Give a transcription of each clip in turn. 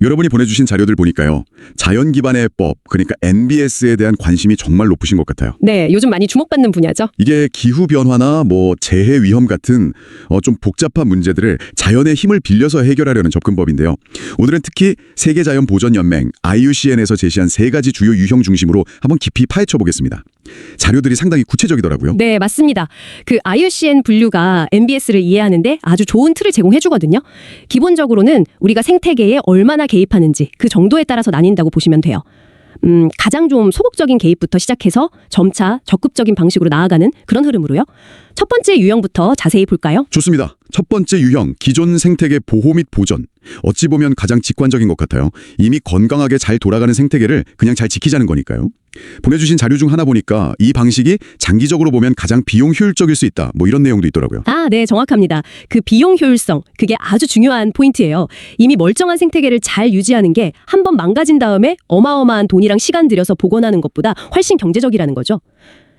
여러분이 보내주신 자료들 보니까요. 자연 기반의 법, 그러니까 NBS에 대한 관심이 정말 높으신 것 같아요. 네, 요즘 많이 주목받는 분야죠. 이게 기후 변화나 뭐 재해 위험 같은 어, 좀 복잡한 문제들을 자연의 힘을 빌려서 해결하려는 접근법인데요. 오늘은 특히 세계 자연 보전 연맹 IUCN에서 제시한 세 가지 주요 유형 중심으로 한번 깊이 파헤쳐 보겠습니다. 자료들이 상당히 구체적이더라고요. 네, 맞습니다. 그 IUCN 분류가 MBS를 이해하는데 아주 좋은 틀을 제공해 주거든요. 기본적으로는 우리가 생태계에 얼마나 개입하는지 그 정도에 따라서 나뉜다고 보시면 돼요. 음, 가장 좀 소극적인 개입부터 시작해서 점차 적극적인 방식으로 나아가는 그런 흐름으로요. 첫 번째 유형부터 자세히 볼까요? 좋습니다. 첫 번째 유형, 기존 생태계 보호 및 보전. 어찌 보면 가장 직관적인 것 같아요. 이미 건강하게 잘 돌아가는 생태계를 그냥 잘 지키자는 거니까요. 보내주신 자료 중 하나 보니까 이 방식이 장기적으로 보면 가장 비용 효율적일 수 있다. 뭐 이런 내용도 있더라고요. 아, 네, 정확합니다. 그 비용 효율성, 그게 아주 중요한 포인트예요. 이미 멀쩡한 생태계를 잘 유지하는 게 한 번 망가진 다음에 어마어마한 돈이랑 시간 들여서 복원하는 것보다 훨씬 경제적이라는 거죠.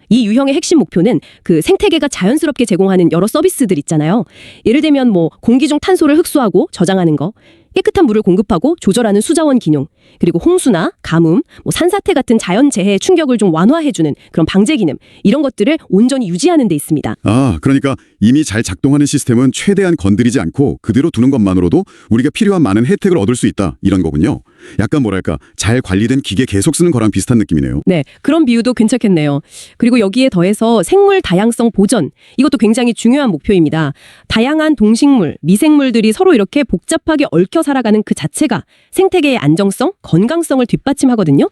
이 유형의 핵심 목표는 그 생태계가 자연스럽게 제공하는 여러 서비스들 있잖아요. 예를 들면 뭐 공기 중 탄소를 흡수하고 저장하는 거, 깨끗한 물을 공급하고 조절하는 수자원 기능, 그리고 홍수나 가뭄, 뭐 산사태 같은 자연 재해의 충격을 좀 완화해주는 그런 방제 기능, 이런 것들을 온전히 유지하는 데 있습니다. 아, 그러니까 이미 잘 작동하는 시스템은 최대한 건드리지 않고 그대로 두는 것만으로도 우리가 필요한 많은 혜택을 얻을 수 있다. 이런 거군요. 약간 뭐랄까, 잘 관리된 기계 계속 쓰는 거랑 비슷한 느낌이네요. 네, 그런 비유도 괜찮겠네요. 그리고 여기에 더해서 생물 다양성 보전, 이것도 굉장히 중요한 목표입니다. 다양한 동식물, 미생물들이 서로 이렇게 복잡하게 얽혀 살아가는 그 자체가 생태계의 안정성, 건강성을 뒷받침하거든요.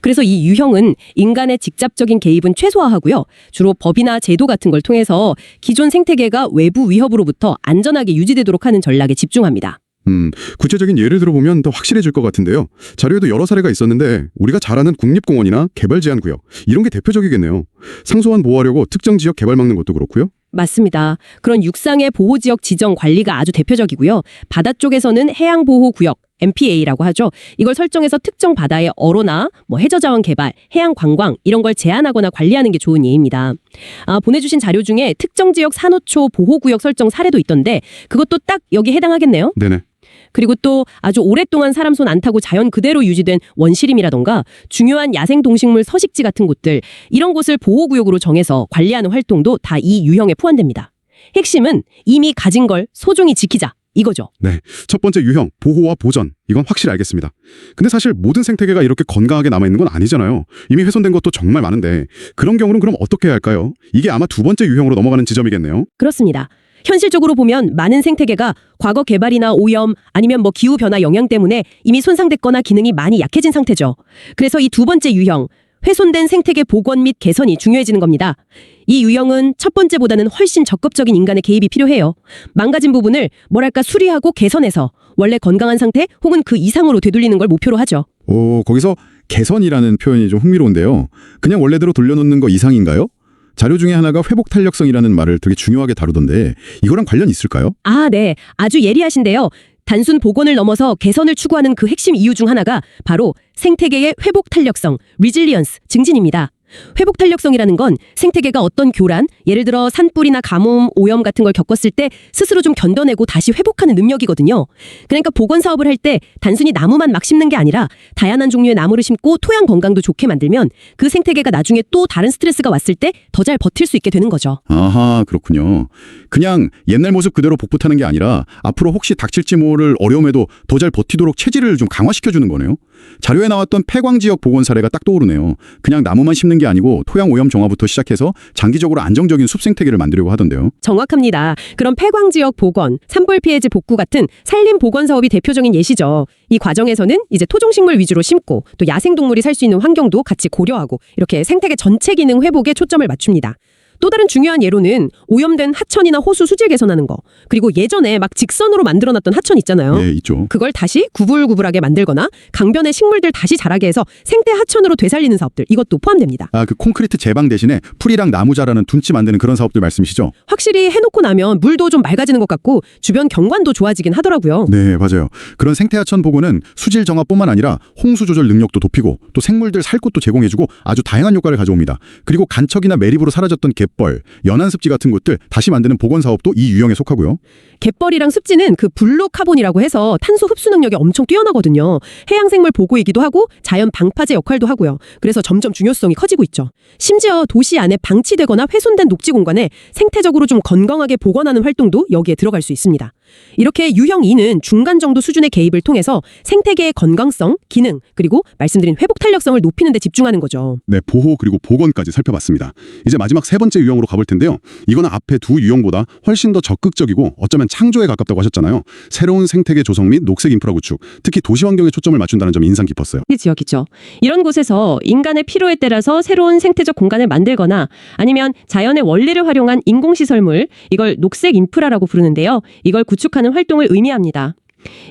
그래서 이 유형은 인간의 직접적인 개입은 최소화하고요. 주로 법이나 제도 같은 걸 통해서 기존 생태계가 외부 위협으로부터 안전하게 유지되도록 하는 전략에 집중합니다. 음, 구체적인 예를 들어보면 더 확실해질 것 같은데요. 자료에도 여러 사례가 있었는데 우리가 잘 아는 국립공원이나 개발 제한 구역 이런 게 대표적이겠네요. 상소한 보호하려고 특정 지역 개발 막는 것도 그렇고요. 맞습니다. 그런 육상의 보호지역 지정 관리가 아주 대표적이고요. 바다 쪽에서는 해양보호구역, MPA라고 하죠. 이걸 설정해서 특정 바다의 어로나 뭐 해저자원 개발, 해양 관광 이런 걸 제한하거나 관리하는 게 좋은 예입니다. 아, 보내주신 자료 중에 특정 지역 산호초 보호구역 설정 사례도 있던데 그것도 딱 여기 해당하겠네요. 네네. 그리고 또 아주 오랫동안 사람 손 안 타고 자연 그대로 유지된 원시림이라던가 중요한 야생 동식물 서식지 같은 곳들 이런 곳을 보호구역으로 정해서 관리하는 활동도 다 이 유형에 포함됩니다. 핵심은 이미 가진 걸 소중히 지키자 이거죠. 네. 첫 번째 유형, 보호와 보전. 이건 확실히 알겠습니다. 근데 사실 모든 생태계가 이렇게 건강하게 남아있는 건 아니잖아요. 이미 훼손된 것도 정말 많은데 그런 경우는 그럼 어떻게 해야 할까요? 이게 아마 두 번째 유형으로 넘어가는 지점이겠네요. 그렇습니다. 현실적으로 보면 많은 생태계가 과거 개발이나 오염 아니면 뭐 기후 변화 영향 때문에 이미 손상됐거나 기능이 많이 약해진 상태죠. 그래서 이 두 번째 유형 훼손된 생태계 복원 및 개선이 중요해지는 겁니다. 이 유형은 첫 번째보다는 훨씬 적극적인 인간의 개입이 필요해요. 망가진 부분을 뭐랄까 수리하고 개선해서 원래 건강한 상태 혹은 그 이상으로 되돌리는 걸 목표로 하죠. 오, 거기서 개선이라는 표현이 좀 흥미로운데요. 그냥 원래대로 돌려놓는 거 이상인가요? 자료 중에 하나가 회복 탄력성이라는 말을 되게 중요하게 다루던데 이거랑 관련 있을까요? 아, 네. 아주 예리하신데요. 단순 복원을 넘어서 개선을 추구하는 그 핵심 이유 중 하나가 바로 생태계의 회복 탄력성, resilience 증진입니다. 회복 탄력성이라는 건 생태계가 어떤 교란, 예를 들어 산불이나 가뭄, 오염 같은 걸 겪었을 때 스스로 좀 견뎌내고 다시 회복하는 능력이거든요. 그러니까 복원 사업을 할 때 단순히 나무만 막 심는 게 아니라 다양한 종류의 나무를 심고 토양 건강도 좋게 만들면 그 생태계가 나중에 또 다른 스트레스가 왔을 때 더 잘 버틸 수 있게 되는 거죠. 아하, 그렇군요. 그냥 옛날 모습 그대로 복붙하는 게 아니라 앞으로 혹시 닥칠지 모를 어려움에도 더 잘 버티도록 체질을 좀 강화시켜주는 거네요. 자료에 나왔던 폐광 지역 복원 사례가 딱 떠오르네요. 그냥 나무만 심는 게 아니고 토양 오염 정화부터 시작해서 장기적으로 안정적인 숲 생태계를 만들려고 하던데요. 정확합니다. 그런 폐광 지역 복원, 산불 피해지 복구 같은 산림 복원 사업이 대표적인 예시죠. 이 과정에서는 이제 토종식물 위주로 심고 또 야생 동물이 살 수 있는 환경도 같이 고려하고 이렇게 생태계 전체 기능 회복에 초점을 맞춥니다. 또 다른 중요한 예로는 오염된 하천이나 호수 수질 개선하는 거. 그리고 예전에 막 직선으로 만들어놨던 하천 있잖아요. 예, 있죠. 그걸 다시 구불구불하게 만들거나 강변의 식물들 다시 자라게 해서 생태 하천으로 되살리는 사업들 이것도 포함됩니다. 아, 그 콘크리트 제방 대신에 풀이랑 나무 자라는 둔치 만드는 그런 사업들 말씀이시죠? 확실히 해놓고 나면 물도 좀 맑아지는 것 같고 주변 경관도 좋아지긴 하더라고요. 네, 맞아요. 그런 생태 하천 보고는 수질 정화뿐만 아니라 홍수 조절 능력도 높이고 또 생물들 살 곳도 제공해주고 아주 다양한 효과를 가져옵니다. 그리고 간척이나 매립으로 사라졌던 개 갯벌, 연안 습지 같은 곳들 다시 만드는 복원 사업도 이 유형에 속하고요. 갯벌이랑 습지는 그 블루 카본이라고 해서 탄소 흡수 능력이 엄청 뛰어나거든요. 해양 생물 보고이기도 하고 자연 방파제 역할도 하고요. 그래서 점점 중요성이 커지고 있죠. 심지어 도시 안에 방치되거나 훼손된 녹지 공간에 생태적으로 좀 건강하게 복원하는 활동도 여기에 들어갈 수 있습니다. 이렇게 유형 2는 중간 정도 수준의 개입을 통해서 생태계의 건강성, 기능, 그리고 말씀드린 회복 탄력성을 높이는 데 집중하는 거죠. 네, 보호 그리고 복원까지 살펴봤습니다. 이제 마지막 세 번째 유형으로 가볼 텐데요. 이거는 앞에 두 유형보다 훨씬 더 적극적이고 어쩌면 창조에 가깝다고 하셨잖아요. 새로운 생태계 조성 및 녹색 인프라 구축, 특히 도시 환경에 초점을 맞춘다는 점이 인상 깊었어요. 이 지역이죠. 이런 곳에서 인간의 필요에 따라서 새로운 생태적 공간을 만들거나 아니면 자연의 원리를 활용한 인공시설물, 이걸 녹색 인프라라고 부르는데요. 이걸 구 축하는 활동을 의미합니다.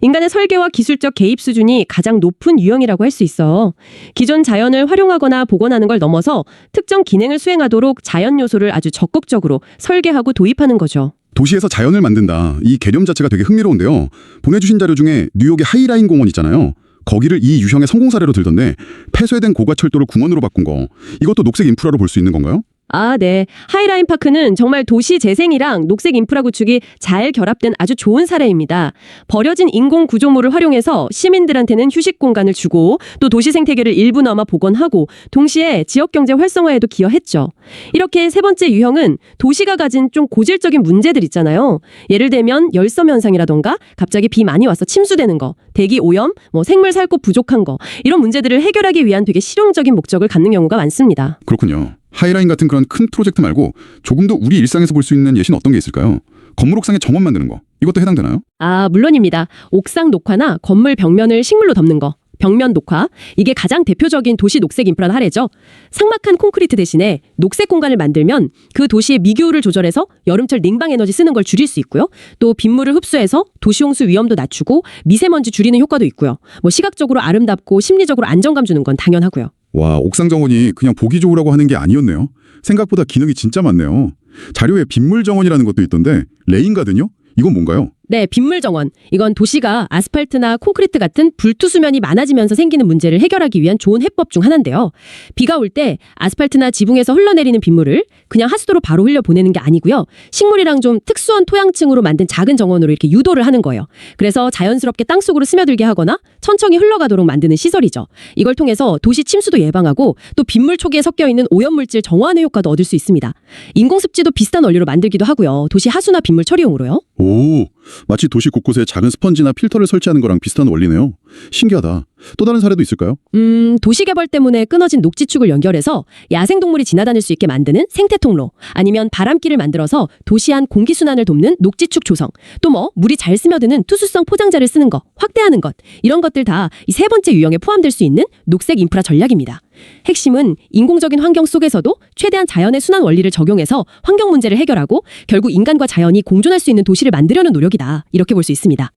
인간의 설계와 기술적 개입 수준이 가장 높은 유형이라고 할 수 있어. 기존 자연을 활용하거나 복원하는 걸 넘어서 특정 기능을 수행하도록 자연 요소를 아주 적극적으로 설계하고 도입하는 거죠. 도시에서 자연을 만든다. 이 개념 자체가 되게 흥미로운데요. 보내주신 자료 중에 뉴욕의 하이라인 공원 있잖아요. 거기를 이 유형의 성공 사례로 들던데 폐쇄된 고가철도를 궁원으로 바꾼 거 이것도 녹색 인프라로 볼 수 있는 건가요? 아, 네. 하이라인 파크는 정말 도시 재생이랑 녹색 인프라 구축이 잘 결합된 아주 좋은 사례입니다. 버려진 인공 구조물을 활용해서 시민들한테는 휴식 공간을 주고 또 도시 생태계를 일부나마 복원하고 동시에 지역 경제 활성화에도 기여했죠. 이렇게 세 번째 유형은 도시가 가진 좀 고질적인 문제들 있잖아요. 예를 들면 열섬 현상이라던가 갑자기 비 많이 와서 침수되는 거, 대기 오염, 뭐 생물 살고 부족한 거 이런 문제들을 해결하기 위한 되게 실용적인 목적을 갖는 경우가 많습니다. 그렇군요. 하이라인 같은 그런 큰 프로젝트 말고 조금 더 우리 일상에서 볼 수 있는 예시는 어떤 게 있을까요? 건물 옥상에 정원 만드는 거 이것도 해당되나요? 아, 물론입니다. 옥상 녹화나 건물 벽면을 식물로 덮는 거. 벽면 녹화. 이게 가장 대표적인 도시 녹색 인프라 사례죠. 삭막한 콘크리트 대신에 녹색 공간을 만들면 그 도시의 미기후를 조절해서 여름철 냉방 에너지 쓰는 걸 줄일 수 있고요. 또 빗물을 흡수해서 도시 홍수 위험도 낮추고 미세먼지 줄이는 효과도 있고요. 뭐 시각적으로 아름답고 심리적으로 안정감 주는 건 당연하고요. 와, 옥상 정원이 그냥 보기 좋으라고 하는 게 아니었네요. 생각보다 기능이 진짜 많네요. 자료에 빗물 정원이라는 것도 있던데 레인 가든요? 이건 뭔가요? 네, 빗물 정원. 이건 도시가 아스팔트나 콘크리트 같은 불투 수면이 많아지면서 생기는 문제를 해결하기 위한 좋은 해법 중 하나인데요. 비가 올 때 아스팔트나 지붕에서 흘러내리는 빗물을 그냥 하수도로 바로 흘려 보내는 게 아니고요. 식물이랑 좀 특수한 토양층으로 만든 작은 정원으로 이렇게 유도를 하는 거예요. 그래서 자연스럽게 땅속으로 스며들게 하거나 천천히 흘러가도록 만드는 시설이죠. 이걸 통해서 도시 침수도 예방하고 또 빗물 초기에 섞여 있는 오염 물질 정화하는 효과도 얻을 수 있습니다. 인공 습지도 비슷한 원리로 만들기도 하고요. 도시 하수나 빗물 처리용으로요. 오, 마치 도시 곳곳에 작은 스펀지나 필터를 설치하는 거랑 비슷한 원리네요. 신기하다. 또 다른 사례도 있을까요? 음, 도시 개발 때문에 끊어진 녹지축을 연결해서 야생 동물이 지나다닐 수 있게 만드는 생태 통로, 아니면 바람길을 만들어서 도시 안 공기 순환을 돕는 녹지축 조성, 또 뭐 물이 잘 스며드는 투수성 포장자를 쓰는 거, 확대하는 것, 이런 것들 다 이 세 번째 유형에 포함될 수 있는 녹색 인프라 전략입니다. 핵심은 인공적인 환경 속에서도 최대한 자연의 순환 원리를 적용해서 환경 문제를 해결하고 결국 인간과 자연이 공존할 수 있는 도시를 만들려는 노력이다. 이렇게 볼 수 있습니다.